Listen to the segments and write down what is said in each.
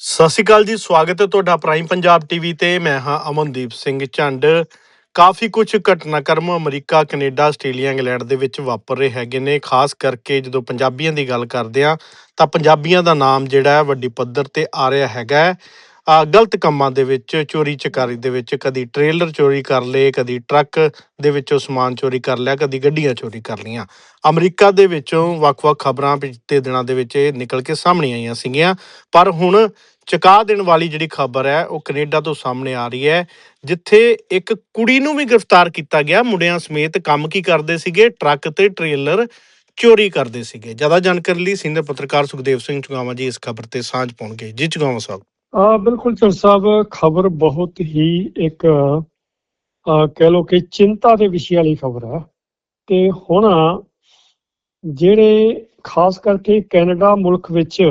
ਸਤਿ ਸ਼੍ਰੀ ਅਕਾਲ ਜੀ, ਸਵਾਗਤ ਹੈ ਤੁਹਾਡਾ ਪ੍ਰਾਈਮ ਪੰਜਾਬ ਟੀਵੀ ਤੇ। ਮੈਂ ਹਾਂ ਅਮਨਦੀਪ ਸਿੰਘ ਝੰਡ। ਕਾਫੀ ਕੁਝ ਘਟਨਾਕ੍ਰਮ ਅਮਰੀਕਾ, ਕੈਨੇਡਾ, ਆਸਟ੍ਰੇਲੀਆ, ਇੰਗਲੈਂਡ ਦੇ ਵਿੱਚ ਵਾਪਰ ਰਹੇ ਹੈਗੇ ਨੇ। ਖਾਸ ਕਰਕੇ ਜਦੋਂ ਪੰਜਾਬੀਆਂ ਦੀ ਗੱਲ ਕਰਦੇ ਆ ਤਾਂ ਪੰਜਾਬੀਆਂ ਦਾ ਨਾਮ ਜਿਹੜਾ ਵੱਡੀ ਪੱਧਰ ਤੇ ਆ ਰਿਹਾ ਹੈਗਾ ਹੈ। ਗਲਤ ਕੰਮਾਂ ਦੇ ਵਿੱਚ, ਚੋਰੀ ਚਕਾਰੀ ਦੇ ਵਿੱਚ, ਕਦੀ ਟ੍ਰੇਲਰ ਚੋਰੀ ਕਰ ਲਏ, ਕਦੀ ਟਰੱਕ ਦੇ ਵਿੱਚੋਂ ਸਮਾਨ ਚੋਰੀ ਕਰ ਲਿਆ, ਕਦੀ ਗੱਡੀਆਂ ਚੋਰੀ ਕਰ ਲਈਆਂ। ਅਮਰੀਕਾ ਦੇ ਵਿੱਚੋਂ ਵੱਖ-ਵੱਖ ਖਬਰਾਂ ਪਿਛਲੇ ਦਿਨਾਂ ਦੇ ਵਿੱਚ ਇਹ ਨਿਕਲ ਕੇ ਸਾਹਮਣੇ ਆਈਆਂ ਸੀਗੀਆਂ, ਪਰ ਹੁਣ ਚਕਾ ਦੇਣ ਵਾਲੀ ਜਿਹੜੀ ਖਬਰ ਹੈ, ਉਹ ਕੈਨੇਡਾ ਤੋਂ ਸਾਹਮਣੇ ਆ ਰਹੀ ਹੈ, ਜਿੱਥੇ ਇੱਕ ਕੁੜੀ ਨੂੰ ਵੀ ਗ੍ਰਿਫਤਾਰ ਕੀਤਾ ਗਿਆ। ਮੁੰਡਿਆਂ ਸਮੇਤ ਕੰਮ ਕੀ ਕਰਦੇ ਸੀਗੇ? ਟਰੱਕ ਤੇ ਟ੍ਰੇਲਰ ਚੋਰੀ ਕਰਦੇ ਸੀਗੇ। ਜ਼ਿਆਦਾ ਜਾਣਕਾਰੀ ਲਈ ਸੀਨੀਅਰ ਪੱਤਰਕਾਰ ਸੁਖਦੇਵ ਸਿੰਘ ਚੁਗਾਵਾ ਜੀ ਇਸ ਖਬਰ ਤੇ ਸਾਂਝ ਪਾਉਣਗੇ। ਜੀ, ਚੁਗਾਵਾ ਸਾਹਿਬ ਆ ਬਿਲਕੁਲ ਚਲ ਸਾਹਿਬ ਖਬਰ ਬਹੁਤ ਹੀ ਇੱਕ ਆ, ਕਹਿ ਲੋ ਕਿ ਚਿੰਤਾ ਦੇ ਵਿਸ਼ੇ ਵਾਲੀ ਖਬਰ ਆ। ਤੇ ਹੁਣ ਜਿਹੜੇ ਖਾਸ ਕਰਕੇ ਕੈਨੇਡਾ ਮੁਲਕ ਵਿੱਚ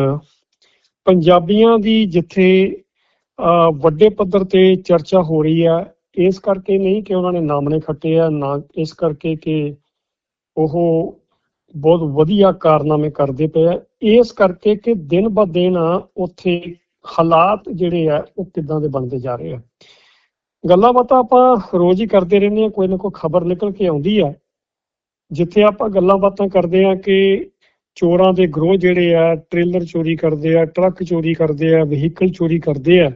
ਪੰਜਾਬੀਆਂ ਦੀ ਜਿੱਥੇ ਆ, ਵੱਡੇ ਪੱਧਰ ਤੇ ਚਰਚਾ ਹੋ ਰਹੀ ਆ ਇਸ ਕਰਕੇ ਨਹੀਂ ਕਿ ਉਹਨਾਂ ਨੇ ਨਾਮਣੇ ਖੱਟੇ ਆ ਨਾ ਇਸ ਕਰਕੇ ਕਿ ਉਹ ਬਹੁਤ ਵਧੀਆ ਕਾਰਨਾਮੇ ਕਰਦੇ ਪਏ ਆ। ਇਸ ਕਰਕੇ ਕਿ ਦਿਨ ਬ ਦਿਨ ਉੱਥੇ ਹਾਲਾਤ ਜਿਹੜੇ ਆ ਉਹ ਕਿੱਦਾਂ ਦੇ ਬਣਦੇ ਜਾ ਰਹੇ ਆ। ਗੱਲਾਂ ਬਾਤਾਂ ਆਪਾਂ ਰੋਜ਼ ਹੀ ਕਰਦੇ ਰਹਿੰਦੇ ਆ ਕੋਈ ਨਾ ਕੋਈ ਖਬਰ ਨਿਕਲ ਕੇ ਆਉਂਦੀ ਆ। ਜਿੱਥੇ ਆਪਾਂ ਗੱਲਾਂ ਬਾਤਾਂ ਕਰਦੇ ਆ ਕਿ ਚੋਰਾਂ ਦੇ ਗਰੋਹ ਜਿਹੜੇ ਆ ਟ੍ਰੇਲਰ ਚੋਰੀ ਕਰਦੇ ਆ ਟਰੱਕ ਚੋਰੀ ਕਰਦੇ ਆ ਵਹੀਕਲ ਚੋਰੀ ਕਰਦੇ ਆ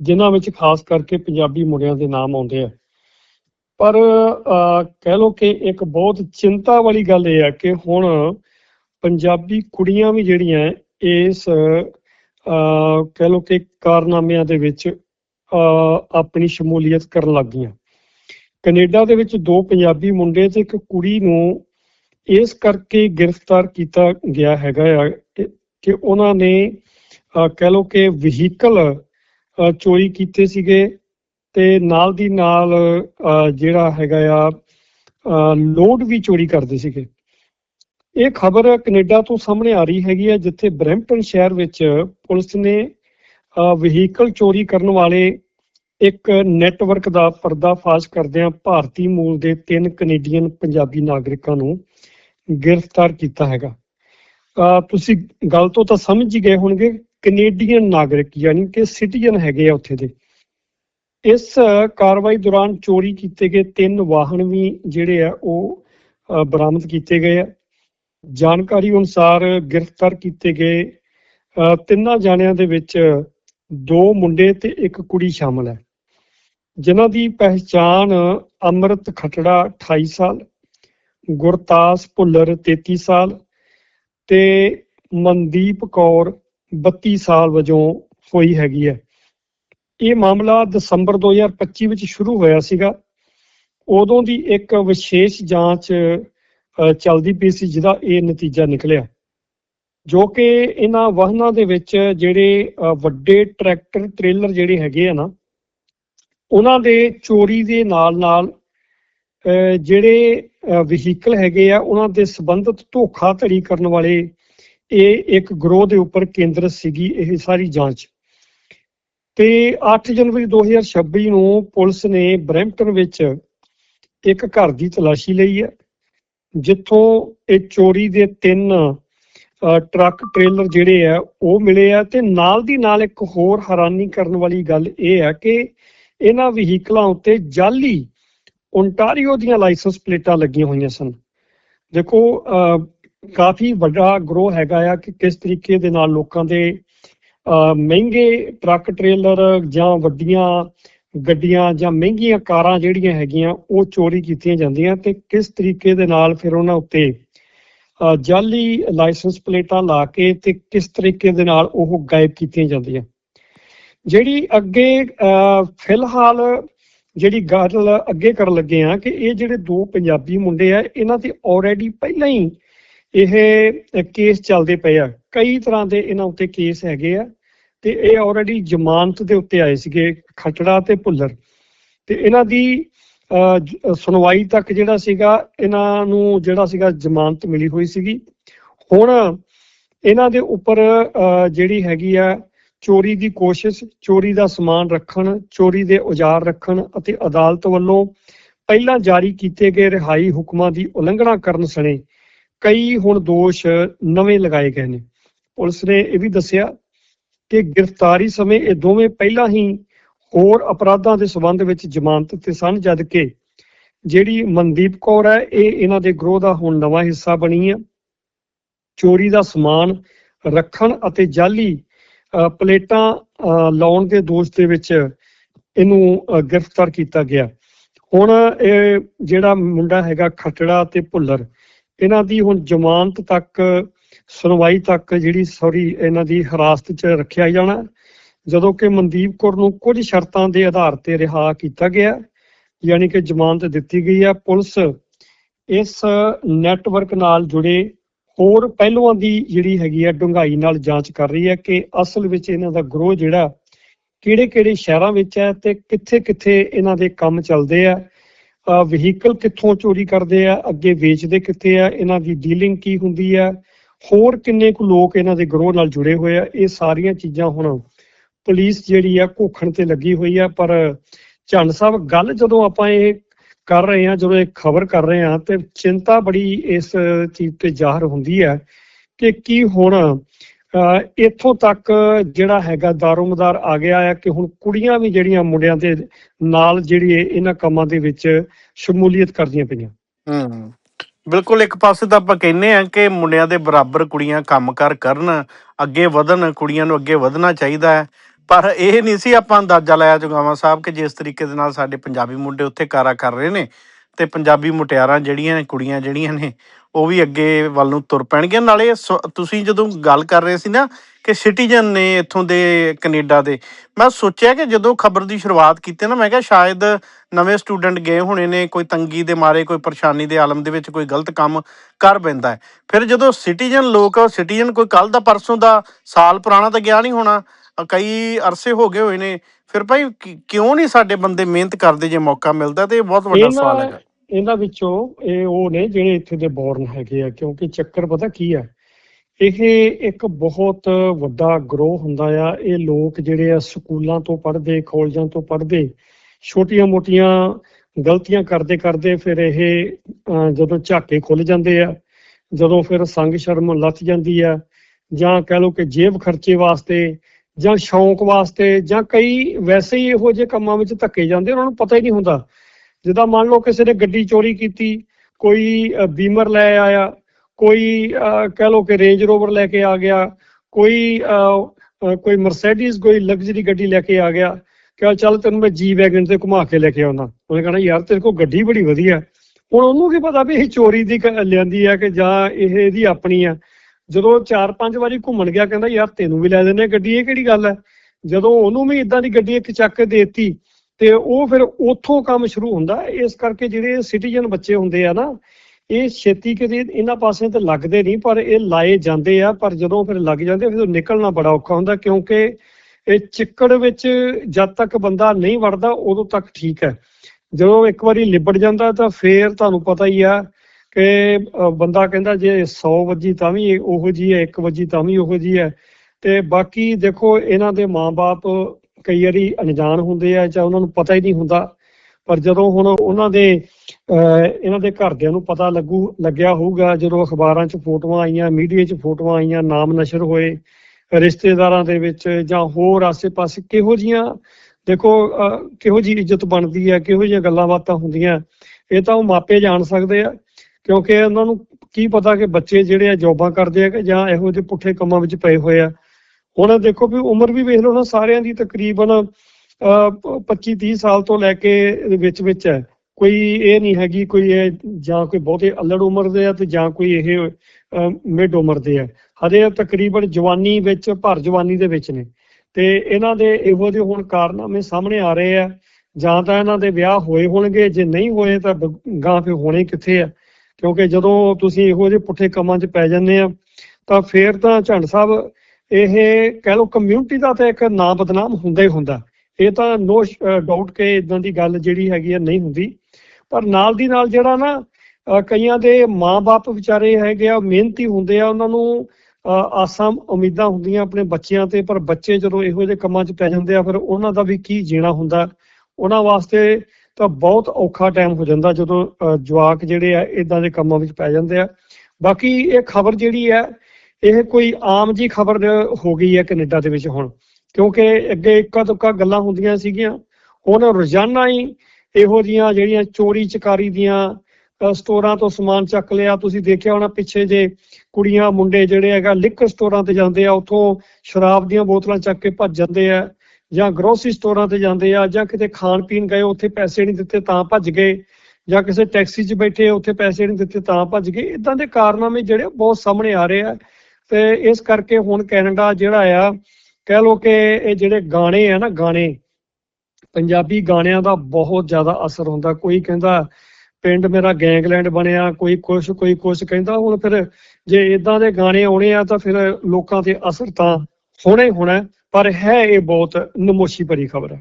ਜਿਨ੍ਹਾਂ ਵਿੱਚ ਖਾਸ ਕਰਕੇ ਪੰਜਾਬੀ ਮੁੰਡਿਆਂ ਦੇ ਨਾਮ ਆਉਂਦੇ ਆ। ਪਰ ਅਹ, ਕਹਿ ਲੋ ਕਿ ਇੱਕ ਬਹੁਤ ਚਿੰਤਾ ਵਾਲੀ ਗੱਲ ਇਹ ਆ ਕਿ ਹੁਣ ਪੰਜਾਬੀ ਕੁੜੀਆਂ ਵੀ ਜਿਹੜੀਆਂ ਇਸ ਕਹਿ ਲੋ ਕਿ ਕਾਰਨਾਮਿਆਂ ਦੇ ਵਿੱਚ, ਅਹ ਆਪਣੀ ਸ਼ਮੂਲੀਅਤ ਕਰਨ ਲੱਗ ਗਈਆਂ। ਕੈਨੇਡਾ ਦੇ ਵਿੱਚ ਦੋ ਪੰਜਾਬੀ ਮੁੰਡੇ ਤੇ ਇੱਕ ਕੁੜੀ ਨੂੰ ਇਸ ਕਰਕੇ ਗ੍ਰਿਫਤਾਰ ਕੀਤਾ ਗਿਆ ਹੈਗਾ ਆ ਕਿ- ਉਹਨਾਂ ਨੇ ਕਹਿ ਲੋ ਕਿ ਵਹੀਕਲ ਚੋਰੀ ਕੀਤੇ ਸੀਗੇ ਤੇ ਨਾਲ ਦੀ ਨਾਲ, ਅਹ ਜਿਹੜਾ ਹੈਗਾ ਆ ਲੋਡ ਵੀ ਚੋਰੀ ਕਰਦੇ ਸੀਗੇ। ਇਹ ਖਬਰ ਕੈਨੇਡਾ ਤੋਂ ਸਾਹਮਣੇ ਆ ਰਹੀ ਹੈਗੀ ਹੈ, ਜਿੱਥੇ ਬਰੈਂਪਟਨ ਸ਼ਹਿਰ ਵਿੱਚ ਪੁਲਿਸ ਨੇ ਵਹੀਕਲ ਚੋਰੀ ਕਰਨ ਵਾਲੇ ਇੱਕ ਨੈਟਵਰਕ ਦਾ ਪਰਦਾਫਾਸ਼ ਕਰਦਿਆਂ ਭਾਰਤੀ ਮੂਲ ਦੇ ਤਿੰਨ ਕੈਨੇਡੀਅਨ ਪੰਜਾਬੀ ਨਾਗਰਿਕਾਂ ਨੂੰ ਗ੍ਰਿਫਤਾਰ ਕੀਤਾ ਹੈਗਾ। ਅਹ, ਤੁਸੀਂ ਗੱਲ ਤੋਂ ਤਾਂ ਸਮਝ ਹੀ ਗਏ ਹੋਣਗੇ ਕੈਨੇਡੀਅਨ ਨਾਗਰਿਕ ਯਾਨੀ ਕਿ ਸਿਟੀਜ਼ਨ ਹੈਗੇ ਆ ਉੱਥੇ ਦੇ। ਇਸ ਕਾਰਵਾਈ ਦੌਰਾਨ ਚੋਰੀ ਕੀਤੇ ਗਏ ਤਿੰਨ ਵਾਹਨ ਵੀ ਜਿਹੜੇ ਆ ਉਹ ਬਰਾਮਦ ਕੀਤੇ ਗਏ ਆ। ਜਾਣਕਾਰੀ ਅਨੁਸਾਰ ਗ੍ਰਿਫਤਾਰ ਕੀਤੇ ਗਏ ਅਹ ਤਿੰਨਾਂ ਜਾਣਿਆਂ ਦੇ ਵਿੱਚ ਦੋ ਮੁੰਡੇ ਤੇ ਇੱਕ ਕੁੜੀ ਸ਼ਾਮਲ ਹੈ, ਜਿਨ੍ਹਾਂ ਦੀ ਪਹਿਚਾਣ ਅਮਰਤ ਖਟੜਾ 28 ਸਾਲ, ਗੁਰਤਾਸ ਭੁੱਲਰ 33 ਸਾਲ ਤੇ ਮਨਦੀਪ ਕੌਰ 32 ਸਾਲ ਵਜੋਂ ਹੋਈ ਹੈਗੀ ਹੈ। ਇਹ ਮਾਮਲਾ ਦਸੰਬਰ 2025 ਵਿੱਚ ਸ਼ੁਰੂ ਹੋਇਆ ਸੀਗਾ। ਉਦੋਂ ਦੀ ਇੱਕ ਵਿਸ਼ੇਸ਼ ਜਾਂਚ ਚੱਲਦੀ ਪਈ ਸੀ ਜਿਹਦਾ ਇਹ ਨਤੀਜਾ ਨਿਕਲਿਆ। ਜੋ ਕਿ ਇਹਨਾਂ ਵਾਹਨਾਂ ਦੇ ਵਿੱਚ ਜਿਹੜੇ ਅ, ਵੱਡੇ ਟਰੈਕਟਰ ਟ੍ਰੇਲਰ ਜਿਹੜੇ ਹੈਗੇ ਆ ਨਾ ਉਹਨਾਂ ਦੇ ਚੋਰੀ ਦੇ ਨਾਲ ਨਾਲ ਜਿਹੜੇ ਵਹੀਕਲ ਹੈਗੇ ਆ ਉਹਨਾਂ ਦੇ ਸੰਬੰਧਿਤ ਧੋਖਾਧੜੀ ਕਰਨ ਵਾਲੇ ਇਹ ਇੱਕ ਗਰੋਹ ਦੇ ਉੱਪਰ ਕੇਂਦਰ ਸੀਗੀ ਇਹ ਸਾਰੀ ਜਾਂਚ। ਤੇ 8 ਜਨਵਰੀ 2026 ਨੂੰ ਪੁਲਿਸ ਨੇ ਬਰੈਂਪਟਨ ਵਿੱਚ ਇੱਕ ਘਰ ਦੀ ਤਲਾਸ਼ੀ ਲਈ ਹੈ ਜਿੱਥੋਂ ਇਹ ਚੋਰੀ ਦੇ ਤਿੰਨ ਟਰੱਕ ਟ੍ਰੇਲਰ ਜਿਹੜੇ ਆ ਉਹ ਮਿਲੇ ਆ ਤੇ ਨਾਲ ਦੀ ਨਾਲ ਇੱਕ ਹੋਰ ਹੈਰਾਨੀ ਕਰਨ ਵਾਲੀ ਗੱਲ ਇਹ ਹੈ ਕਿ ਇਹਨਾਂ ਵਹੀਕਲਾਂ ਉੱਤੇ ਜਾਲੀ ਓਨਟਾਰੀਓ ਦੀਆਂ ਲਾਇਸੈਂਸ ਪਲੇਟਾਂ ਲੱਗੀਆਂ ਹੋਈਆਂ ਸਨ। ਦੇਖੋ ਅ, ਕਾਫੀ ਵੱਡਾ ਗਰੋਹ ਹੈਗਾ ਆ ਕਿ ਕਿਸ ਤਰੀਕੇ ਦੇ ਨਾਲ ਲੋਕਾਂ ਦੇ ਅ, ਮਹਿੰਗੇ ਟਰੱਕ ਟ੍ਰੇਲਰ ਜਾਂ ਵੱਡੀਆਂ ਗੱਡੀਆਂ ਜਾਂ ਮਹਿੰਗੀਆਂ ਕਾਰਾਂ ਜਿਹੜੀਆਂ ਹੈਗੀਆਂ ਉਹ ਚੋਰੀ ਕੀਤੀਆਂ ਜਾਂਦੀਆਂ ਤੇ ਕਿਸ ਤਰੀਕੇ ਦੇ ਨਾਲ ਫਿਰ ਉਹਨਾਂ ਉੱਤੇ ਜਾਲੀ ਲਾਇਸੈਂਸ ਪਲੇਟਾਂ ਲਾ ਕੇ ਤੇ ਕਿਸ ਤਰੀਕੇ ਦੇ ਨਾਲ ਉਹ ਗਾਇਬ ਕੀਤੀਆਂ ਜਾਂਦੀਆਂ। ਜਿਹੜੀ ਅੱਗੇ ਅ, ਫਿਲਹਾਲ ਜਿਹੜੀ ਗੱਲ ਅੱਗੇ ਕਰਨ ਲੱਗੇ ਆ ਕਿ ਇਹ ਜਿਹੜੇ ਦੋ ਪੰਜਾਬੀ ਮੁੰਡੇ ਆ ਇਹਨਾਂ ਤੇ ਆਲਰੇਡੀ ਪਹਿਲਾਂ ਹੀ ਇਹ ਕੇਸ ਚੱਲਦੇ ਪਏ ਆ। ਕਈ ਤਰ੍ਹਾਂ ਦੇ ਇਹਨਾਂ ਉੱਤੇ ਕੇਸ ਹੈਗੇ ਆ। ਤੇ ਇਹ ਆਲਰੇਡੀ ਜ਼ਮਾਨਤ ਦੇ ਉੱਤੇ ਆਏ ਸੀਗੇ ਖਟੜਾ ਤੇ ਭੁੱਲਰ। ਤੇ ਇਹਨਾਂ ਦੀ ਅਹ, ਸੁਣਵਾਈ ਤੱਕ ਜਿਹੜਾ ਸੀਗਾ ਇਹਨਾਂ ਨੂੰ ਜਿਹੜਾ ਸੀਗਾ ਜ਼ਮਾਨਤ ਮਿਲੀ ਹੋਈ ਸੀਗੀ। ਹੁਣ ਇਹਨਾਂ ਦੇ ਉੱਪਰ ਜਿਹੜੀ ਹੈਗੀ ਆ ਚੋਰੀ ਦੀ ਕੋਸ਼ਿਸ਼ ਚੋਰੀ ਦਾ ਸਮਾਨ ਰੱਖਣ ਚੋਰੀ ਦੇ ਔਜ਼ਾਰ ਰੱਖਣ ਅਤੇ ਅਦਾਲਤ ਵੱਲੋਂ ਪਹਿਲਾਂ ਜਾਰੀ ਕੀਤੇ ਗਏ ਰਿਹਾਈ ਹੁਕਮਾਂ ਦੀ ਉਲੰਘਣਾ ਕਰਨ ਸਣੇ ਕਈ ਹੁਣ ਦੋਸ਼ ਨਵੇਂ ਲਗਾਏ ਗਏ ਨੇ। ਪੁਲਿਸ ਨੇ ਇਹ ਵੀ ਦੱਸਿਆ ਕਿ ਗ੍ਰਿਫਤਾਰੀ ਸਮੇਂ ਇਹ ਦੋਵੇਂ ਪਹਿਲਾਂ ਹੀ ਹੋਰ ਅਪਰਾਧਾਂ ਦੇ ਸਬੰਧ ਵਿੱਚ ਜ਼ਮਾਨਤ ਤੇ ਸਨ ਜਦ ਕਿ ਜਿਹੜੀ ਮਨਦੀਪ ਕੌਰ ਹੈ ਇਹ ਇਹਨਾਂ ਦੇ ਗਰੋਹ ਦਾ ਹੁਣ ਨਵਾਂ ਹਿੱਸਾ ਬਣੀ ਹੈ। ਚੋਰੀ ਦਾ ਸਮਾਨ ਰੱਖਣ ਅਤੇ ਜਾਲੀ ਪਲੇਟਾਂ ਅ, ਲਾਉਣ ਦੇ ਦੋਸ਼ ਦੇ ਵਿੱਚ ਇਹਨੂੰ ਗ੍ਰਿਫਤਾਰ ਕੀਤਾ ਗਿਆ। ਹੁਣ ਇਹ ਜਿਹੜਾ ਮੁੰਡਾ ਹੈਗਾ ਖਟੜਾ ਤੇ ਭੁੱਲਰ ਇਹਨਾਂ ਦੀ ਹੁਣ ਜ਼ਮਾਨਤ ਤੱਕ ਸੁਣਵਾਈ ਤੱਕ ਜਿਹੜੀ ਸੌਰੀ ਇਹਨਾਂ ਦੀ ਹਿਰਾਸਤ 'ਚ ਰੱਖਿਆ ਜਾਣਾ। ਜਦੋਂ ਕਿ ਮਨਦੀਪ ਕੌਰ ਨੂੰ ਕੁਝ ਸ਼ਰਤਾਂ ਦੇ ਆਧਾਰ ਤੇ ਰਿਹਾ ਕੀਤਾ ਗਿਆ, ਯਾਨੀ ਕਿ ਜ਼ਮਾਨਤ ਦਿੱਤੀ ਗਈ ਹੈ ਪੁਲਿਸ ਇਸ ਨੈਟਵਰਕ ਨਾਲ ਜੁੜੇ ਹੋਰ ਪਹਿਲੂਆਂ ਦੀ ਜਿਹੜੀ ਹੈਗੀ ਹੈ ਡੂੰਘਾਈ ਨਾਲ ਜਾਂਚ ਕਰ ਰਹੀ ਹੈ ਕਿ ਅਸਲ ਵਿੱਚ ਇਹਨਾਂ ਦਾ ਗਰੋਹ ਜਿਹੜਾ ਕਿਹੜੇ-ਕਿਹੜੇ ਸ਼ਹਿਰਾਂ ਵਿੱਚ ਹੈ ਤੇ ਕਿੱਥੇ-ਕਿੱਥੇ ਇਹਨਾਂ ਦੇ ਕੰਮ ਚੱਲਦੇ ਆ। ਵਹੀਕਲ ਕਿੱਥੋਂ ਚੋਰੀ ਕਰਦੇ ਆ, ਅੱਗੇ ਵੇਚਦੇ ਕਿੱਥੇ ਆ, ਇਹਨਾਂ ਦੀ ਡੀਲਿੰਗ ਕੀ ਹੁੰਦੀ ਆ ਹੋਰ ਕਿੰਨੇ ਕੁ ਲੋਕ ਇਹਨਾਂ ਦੇ ਗਰੋਹ ਨਾਲ ਜੁੜੇ ਹੋਏ ਆ? ਇਹ ਸਾਰੀਆਂ ਚੀਜ਼ਾਂ ਹੁਣ ਪੁਲਿਸ ਜਿਹੜੀ ਆ ਘੋਖਣ ਤੇ ਲੱਗੀ ਹੋਈ ਆ ਪਰ ਚੰਨ ਸਾਹਿਬ ਗੱਲ ਜਦੋਂ ਆਪਾਂ ਇਹ ਕਰ ਰਹੇ ਹਾਂ ਜਦੋਂ ਇਹ ਖਬਰ ਕਰ ਰਹੇ ਹਾਂ ਤੇ ਚਿੰਤਾ ਬੜੀ ਇਸ ਚੀਜ਼ ਤੇ ਜ਼ਾਹਰ ਹੁੰਦੀ ਹੈ ਕਿ ਕੀ ਹੁਣ ਅਹ, ਇੱਥੋਂ ਤੱਕ ਜਿਹੜਾ ਹੈਗਾ ਦਾਰੋਮਦਾਰ ਆ ਗਿਆ ਹੈ ਕਿ ਹੁਣ ਕੁੜੀਆਂ ਵੀ ਜਿਹੜੀਆਂ ਮੁੰਡਿਆਂ ਦੇ ਨਾਲ ਜਿਹੜੀ ਇਹਨਾਂ ਕੰਮਾਂ ਦੇ ਵਿੱਚ ਸ਼ਮੂਲੀਅਤ ਕਰਦੀਆਂ ਪਈਆਂ। ਹੂੰ। ਬਿਲਕੁਲ ਇੱਕ ਪਾਸੇ ਤਾਂ ਆਪਾਂ ਕਹਿੰਨੇ ਆ ਕਿ ਮੁੰਡਿਆਂ ਦੇ ਬਰਾਬਰ ਕੁੜੀਆਂ ਕੰਮਕਾਰ ਕਰਨ, ਅੱਗੇ ਵਧਣ, ਕੁੜੀਆਂ ਨੂੰ ਅੱਗੇ ਵਧਣਾ ਚਾਹੀਦਾ ਹੈ। ਪਰ ਇਹ ਨਹੀਂ ਸੀ ਆਪਾਂ ਅੰਦਾਜ਼ਾ ਲਾਇਆ ਜਗਾਵਾ ਸਾਹਿਬ ਕਿ ਜਿਸ ਤਰੀਕੇ ਦੇ ਨਾਲ ਸਾਡੇ ਪੰਜਾਬੀ ਮੁੰਡੇ ਉੱਥੇ ਕਾਰਾ ਕਰ ਰਹੇ ਨੇ ਤੇ ਪੰਜਾਬੀ ਮੁਟਿਆਰਾਂ ਜਿਹੜੀਆਂ ਨੇ, ਕੁੜੀਆਂ ਜਿਹੜੀਆਂ ਨੇ, ਉਹ ਵੀ ਅੱਗੇ ਵੱਲ ਨੂੰ ਤੁਰ ਪੈਣਗੀਆਂ। ਨਾਲੇ ਤੁਸੀਂ ਜਦੋਂ ਗੱਲ ਕਰ ਰਹੇ ਸੀ ਨਾ ਕਿ ਸਿਟੀਜ਼ਨ ਨੇ ਇੱਥੋਂ ਦੇ ਕੈਨੇਡਾ ਦੇ। ਮੈਂ ਸੋਚਿਆ ਕਿ ਜਦੋਂ ਖਬਰ ਦੀ ਸ਼ੁਰੂਆਤ ਕੀਤੀ ਨਾ ਮੈਂ ਕਿਹਾ ਸ਼ਾਇਦ ਨਵੇਂ ਸਟੂਡੈਂਟ ਗਏ ਹੋਣੇ ਨੇ ਕੋਈ ਤੰਗੀ ਦੇ ਮਾਰੇ ਕੋਈ ਪਰੇਸ਼ਾਨੀ ਦੇ ਆਲਮ ਦੇ ਵਿੱਚ ਕੋਈ ਗਲਤ ਕੰਮ ਕਰ ਹੈ। ਫਿਰ ਜਦੋਂ ਸਿਟੀਜ਼ਨ ਲੋਕ ਸਿਟੀਜ਼ਨ ਕੋਈ ਕੱਲ ਦਾ ਪਰਸੋਂ ਦਾ ਸਾਲ ਪੁਰਾਣਾ ਤਾਂ ਗਿਆ ਨਹੀਂ ਹੋਣਾ ਕਈ ਅਰਸੇ ਹੋ ਗਏ ਹੋਏ ਨੇ ਫਿਰ ਭਾਈ ਕਿਉਂ ਨਹੀਂ ਸਾਡੇ ਬੰਦੇ ਮਿਹਨਤ ਕਰਦੇ ਜੇ ਮੌਕਾ ਮਿਲਦਾ ਤੇ ਇਹ ਬਹੁਤ ਵੱਡਾ ਸਵਾਲ ਹੈਗਾ। ਇਹਨਾਂ ਵਿੱਚੋਂ ਇਹ ਉਹ ਨੇ ਜਿਹੜੇ ਇੱਥੇ ਦੇ ਬੋਰਨ ਹੈਗੇ ਆ ਕਿਉਂਕਿ ਚੱਕਰ ਪਤਾ ਕੀ ਆ ਇਹ ਇੱਕ ਬਹੁਤ ਵੱਡਾ ਗਰੋਹ ਹੁੰਦਾ ਆ। ਇਹ ਲੋਕ ਜਿਹੜੇ ਆ ਸਕੂਲਾਂ ਤੋਂ ਪੜ੍ਹਦੇ, ਕਾਲਜਾਂ ਤੋਂ ਪੜ੍ਹਦੇ ਛੋਟੀਆਂ-ਮੋਟੀਆਂ ਗਲਤੀਆਂ ਕਰਦੇ ਕਰਦੇ ਫਿਰ ਇਹ ਜਦੋਂ ਝਾਕੇ ਖੁੱਲ ਜਾਂਦੇ ਆ, ਜਦੋਂ ਫਿਰ ਸੰਗ ਸ਼ਰਮ ਲੱਥ ਜਾਂਦੀ ਆ, ਜਾਂ ਕਹਿ ਲਓ ਕਿ ਜੇਬ ਖਰਚੇ ਵਾਸਤੇ, ਜਾਂ ਸ਼ੌਂਕ ਵਾਸਤੇ, ਜਾਂ ਕਈ ਵੈਸੇ ਹੀ ਇਹੋ ਜਿਹੇ ਕੰਮਾਂ ਵਿੱਚ ਧੱਕੇ ਜਾਂਦੇ, ਉਹਨਾਂ ਨੂੰ ਪਤਾ ਹੀ ਨਹੀਂ ਹੁੰਦਾ। ਜਿੱਦਾਂ ਮੰਨ ਲਓ ਕਿਸੇ ਨੇ ਗੱਡੀ ਚੋਰੀ ਕੀਤੀ, ਕੋਈ ਬੀਮਰ ਲੈ ਆਇਆ ਕੋਈ ਕਹਿ ਲੋ ਕਿ ਰੇਂਜ ਰੋਵਰ ਲੈ ਕੇ ਆ ਗਿਆ, ਕੋਈ ਕੋਈ ਮਰਸੀਡੀਜ਼ ਕੋਈ ਲਗਜ਼ਰੀ ਗੱਡੀ ਲੈ ਕੇ ਆ ਗਿਆ ਕਿ ਚੱਲ ਤੈਨੂੰ ਮੈਂ ਜੀ ਵੈਗਨ ਤੇ ਘੁਮਾ ਕੇ ਲੈ ਕੇ ਆਉਣਾ ਉਹਨੇ ਕਹਣਾ, ਯਾਰ ਤੇਰੇ ਕੋਲ ਗੱਡੀ ਬੜੀ ਵਧੀਆ ਹੁਣ ਉਹਨੂੰ ਕੀ ਪਤਾ ਵੀ ਇਹ ਚੋਰੀ ਦੀ ਕ- ਲਿਆਂਦੀ ਆ ਕਿ ਜਾਂ ਇਹ ਇਹਦੀ ਆਪਣੀ ਆ ਜਦੋਂ ਚਾਰ ਪੰਜ ਵਾਰੀ ਘੁੰਮਣ ਗਿਆ, ਕਹਿੰਦਾ, ਯਾਰ ਤੈਨੂੰ ਵੀ ਲੈ ਦਿੰਦੇ ਆ ਗੱਡੀ, ਇਹ ਕਿਹੜੀ ਗੱਲ ਹੈ? ਜਦੋਂ ਉਹਨੂੰ ਵੀ ਇਦਾਂ ਦੀ ਗੱਡੀ ਇੱਕ ਚੱਕ ਕੇ ਦੇਤੀ, ਤੇ ਉਹ ਫਿਰ ਉੱਥੋਂ ਕੰਮ ਸ਼ੁਰੂ ਹੁੰਦਾ। ਇਸ ਕਰਕੇ ਜਿਹੜੇ ਸਿਟੀਜ਼ਨ ਬੱਚੇ ਹੁੰਦੇ ਆ ਨਾ ਇਹ ਛੇਤੀ ਕਿਤੇ ਇਹਨਾਂ ਪਾਸੇ ਤੇ ਲੱਗਦੇ ਨਹੀਂ, ਪਰ ਇਹ ਲਾਏ ਜਾਂਦੇ ਆ, ਪਰ ਜਦੋਂ ਫਿਰ ਲੱਗ ਜਾਂਦੇ ਫਿਰ ਨਿਕਲਣਾ ਬੜਾ ਔਖਾ ਹੁੰਦਾ, ਕਿਉਂਕਿ ਇਹ ਚਿੱਕੜ ਵਿੱਚ ਜਦ ਤੱਕ ਬੰਦਾ ਨਹੀਂ ਵੜਦਾ, ਉਦੋਂ ਤੱਕ ਠੀਕ ਹੈ। ਜਦੋਂ ਇੱਕ ਵਾਰੀ ਲਿਬੜ ਜਾਂਦਾ, ਤਾਂ ਫੇਰ ਤੁਹਾਨੂੰ ਪਤਾ ਹੀ ਆ ਕਿ ਬੰਦਾ ਕਹਿੰਦਾ ਜੇ 100 ਵੱਜੀ ਤਾਂ ਵੀ ਉਹੋ ਜੀ ਹੈ 1 ਵੱਜੀ ਤਾਂ ਵੀ ਉਹੋ ਜੀ ਹੈ। ਤੇ ਬਾਕੀ ਦੇਖੋ, ਇਹਨਾਂ ਦੇ ਮਾਪੇ ਕਈ ਵਾਰੀ ਅਣਜਾਣ ਹੁੰਦੇ ਆ ਜਾਂ ਉਹਨਾਂ ਨੂੰ ਪਤਾ ਹੀ ਨਹੀਂ ਹੁੰਦਾ ਪਰ ਜਦੋਂ ਹੁਣ ਉਹਨਾਂ ਦੇ ਇਹਨਾਂ ਦੇ ਘਰਦਿਆਂ ਨੂੰ ਪਤਾ ਲੱਗੂ, ਲੱਗਿਆ ਹੋਊਗਾ, ਜਦੋਂ ਅਖਬਾਰਾਂ 'ਚ ਫੋਟੋਆਂ ਆਈਆਂ, ਮੀਡੀਆ 'ਚ ਫੋਟੋਆਂ ਆਈਆਂ, ਨਾਮ ਨਸ਼ਰ ਹੋਏ, ਰਿਸ਼ਤੇਦਾਰਾਂ ਦੇ ਵਿੱਚ ਜਾਂ ਹੋਰ ਆਸੇ-ਪਾਸੇ ਕਿਹੋ ਜੀਆਂ, ਦੇਖੋ ਕਿਹੋ ਜੀ ਇੱਜ਼ਤ ਬਣਦੀ ਹੈ, ਕਿਹੋ ਜਿਹੀਆਂ ਗੱਲਾਂ ਬਾਤਾਂ ਹੁੰਦੀਆਂ, ਇਹ ਤਾਂ ਉਹ ਮਾਪੇ ਜਾਣ ਸਕਦੇ ਆ, ਕਿਉਂਕਿ ਉਹਨਾਂ ਨੂੰ ਕੀ ਪਤਾ ਕਿ ਬੱਚੇ ਜਿਹੜੇ ਆ ਜੌਬਾਂ ਕਰਦੇ ਆ ਕਿ ਜਾਂ ਇਹੋ ਜਿਹੇ ਪੁੱਠੇ ਕੰਮਾਂ ਵਿੱਚ ਪਏ ਹੋਏ ਆ। ਹੁਣ ਦੇਖੋ ਵੀ ਉਮਰ ਵੀ ਵੇਖ ਲਓ ਨਾ, ਸਾਰਿਆਂ ਦੀ ਤਕਰੀਬਨ 25 30 ਸਾਲ ਤੋਂ ਲੈ ਕੇ ਵਿੱਚ ਵਿੱਚ ਹੈ। ਕੋਈ ਇਹ ਨਹੀਂ ਹੈਗੀ, ਕੋਈ ਇਹ ਜਾਂ ਕੋਈ ਬਹੁਤੇ ਅਲੜ ਉਮਰ ਦੇ ਆ ਤੇ ਜਾਂ ਕੋਈ ਇਹ ਮਿਡ ਉਮਰ ਦੇ ਆ। ਹਰੇ ਤਕਰੀਬਨ ਜਵਾਨੀ ਵਿੱਚ, ਭਰ ਜਵਾਨੀ ਦੇ ਵਿੱਚ ਨੇ। ਤੇ ਇਹਨਾਂ ਦੇ ਇਹੋ ਜਿਹੇ ਹੁਣ ਕਾਰਨਾਮੇ ਸਾਹਮਣੇ ਆ ਰਹੇ ਆ। ਜਾਂ ਤਾਂ ਇਹਨਾਂ ਦੇ ਵਿਆਹ ਹੋਏ ਹੋਣਗੇ, ਜੇ ਨਹੀਂ ਹੋਏ ਤਾਂ ਗਾਂ ਫਿਰ ਹੋਣੇ ਕਿੱਥੇ ਆ? ਕਿਉਂਕਿ ਜਦੋਂ ਤੁਸੀਂ ਇਹੋ ਜਿਹੇ ਪੁੱਠੇ ਕੰਮਾਂ 'ਚ ਪੈ ਜਾਂਦੇ ਆ, ਤਾਂ ਫੇਰ ਤਾਂ ਝੰਡ ਸਾਹਿਬ, ਇਹ ਕਹਿ ਲਓ ਕਮਿਊਨਿਟੀ ਦਾ ਤਾਂ ਇੱਕ ਨਾਂ ਬਦਨਾਮ ਹੁੰਦਾ ਹੀ ਹੁੰਦਾ। ਇਹ ਤਾਂ ਨੋ ਡਾਊਟ ਕਿ ਇਦਾਂ ਦੀ ਗੱਲ ਜਿਹੜੀ ਹੈਗੀ ਆ ਨਹੀਂ ਹੁੰਦੀ। ਪਰ ਨਾਲ ਦੀ ਨਾਲ ਜਿਹੜਾ ਨਾ ਕਈਆਂ ਦੇ ਮਾਪੇ ਵਿਚਾਰੇ ਹੈਗੇ ਆ ਮਿਹਨਤੀ ਹੁੰਦੇ ਆ ਉਹਨਾਂ ਨੂੰ ਆਸਾਂ ਉਮੀਦਾਂ ਹੁੰਦੀਆਂ ਆਪਣੇ ਬੱਚਿਆਂ ਤੇ ਪਰ ਬੱਚੇ ਜਦੋਂ ਇਹੋ ਜਿਹੇ ਕੰਮਾਂ 'ਚ ਪੈ ਜਾਂਦੇ ਆ ਫਿਰ ਉਹਨਾਂ ਦਾ ਵੀ ਕੀ ਜੀਣਾ ਹੁੰਦਾ? ਉਹਨਾਂ ਵਾਸਤੇ ਤਾਂ ਬਹੁਤ ਔਖਾ ਟਾਈਮ ਹੋ ਜਾਂਦਾ ਜਦੋਂ ਅ, ਜਵਾਕ ਜਿਹੜੇ ਆ ਇਦਾਂ ਦੇ ਕੰਮਾਂ ਵਿੱਚ ਪੈ ਜਾਂਦੇ ਆ। ਬਾਕੀ ਇਹ ਖਬਰ ਜਿਹੜੀ ਹੈ ਇਹ ਕੋਈ ਆਮ ਜੀ ਖਬਰ ਹੋ ਗਈ ਹੈ ਕੈਨੇਡਾ ਦੇ ਵਿੱਚ ਹੁਣ। ਕਿਉਂਕਿ ਅੱਗੇ ਇੱਕਾ ਦੁੱਕਾ ਗੱਲਾਂ ਹੁੰਦੀਆਂ ਸੀਗੀਆਂ, ਹੁਣ ਰੋਜ਼ਾਨਾ ਹੀ ਇਹੋ ਜੀਆਂ ਜਿਹੜੀਆਂ ਚੋਰੀ ਚਕਾਰੀ ਦੀਆਂ ਸਟੋਰਾਂ ਤੋਂ ਸਮਾਨ ਚੱਕ ਲਿਆ, ਤੁਸੀਂ ਦੇਖਿਆ ਹੋਣਾ ਪਿੱਛੇ ਜੇ ਕੁੜੀਆਂ ਮੁੰਡੇ ਜਿਹੜੇ ਹੈਗਾ ਲਿਕਰ ਸਟੋਰਾਂ ਤੇ ਜਾਂਦੇ ਆ, ਉੱਥੋਂ ਸ਼ਰਾਬ ਦੀਆਂ ਬੋਤਲਾਂ ਚੱਕ ਕੇ ਭੱਜ ਜਾਂਦੇ ਆ ਜਾਂ ਗਰੋਸਰੀ ਸਟੋਰਾਂ ਤੇ ਜਾਂਦੇ ਆ ਜਾਂ ਕਿਤੇ ਖਾਣ ਪੀਣ ਗਏ, ਉੱਥੇ ਪੈਸੇ ਨਹੀਂ ਦਿੱਤੇ ਤਾਂ ਭੱਜ ਗਏ ਜਾਂ ਕਿਸੇ ਟੈਕਸੀ 'ਚ ਬੈਠੇ, ਉੱਥੇ ਪੈਸੇ ਨਹੀਂ ਦਿੱਤੇ ਤਾਂ ਭੱਜ ਗਏ। ਇਦਾਂ ਦੇ ਕਾਰਨਾਮੇ ਜਿਹੜੇ ਬਹੁਤ ਸਾਹਮਣੇ ਆ ਰਹੇ ਆ ਤੇ ਇਸ ਕਰਕੇ ਹੁਣ ਕੈਨੇਡਾ ਜਿਹੜਾ ਆ ਕਹਿ ਲੋ ਕਿ ਇਹ ਜਿਹੜੇ ਗਾਣੇ ਆ ਨਾ ਗਾਣੇ, ਪੰਜਾਬੀ ਗਾਣਿਆਂ ਦਾ ਬਹੁਤ ਜ਼ਿਆਦਾ ਅਸਰ ਹੁੰਦਾ। ਕੋਈ ਕਹਿੰਦਾ ਪਿੰਡ ਮੇਰਾ ਗੈਂਗਲੈਂਡ ਬਣਿਆ, ਕੋਈ ਕੁਛ ਕੋਈ ਕੁਛ ਕਹਿੰਦਾ, ਹੁਣ ਫਿਰ ਜੇ ਇਦਾਂ ਦੇ ਗਾਣੇ ਆਉਣੇ ਆ ਤਾਂ ਫਿਰ ਲੋਕਾਂ ਤੇ ਅਸਰ ਤਾਂ ਹੋਣਾ ਹੀ ਹੋਣਾ, ਪਰ ਹੈ ਇਹ ਬਹੁਤ ਨਮੋਸ਼ੀ ਭਰੀ ਖਬਰ ਹੈ।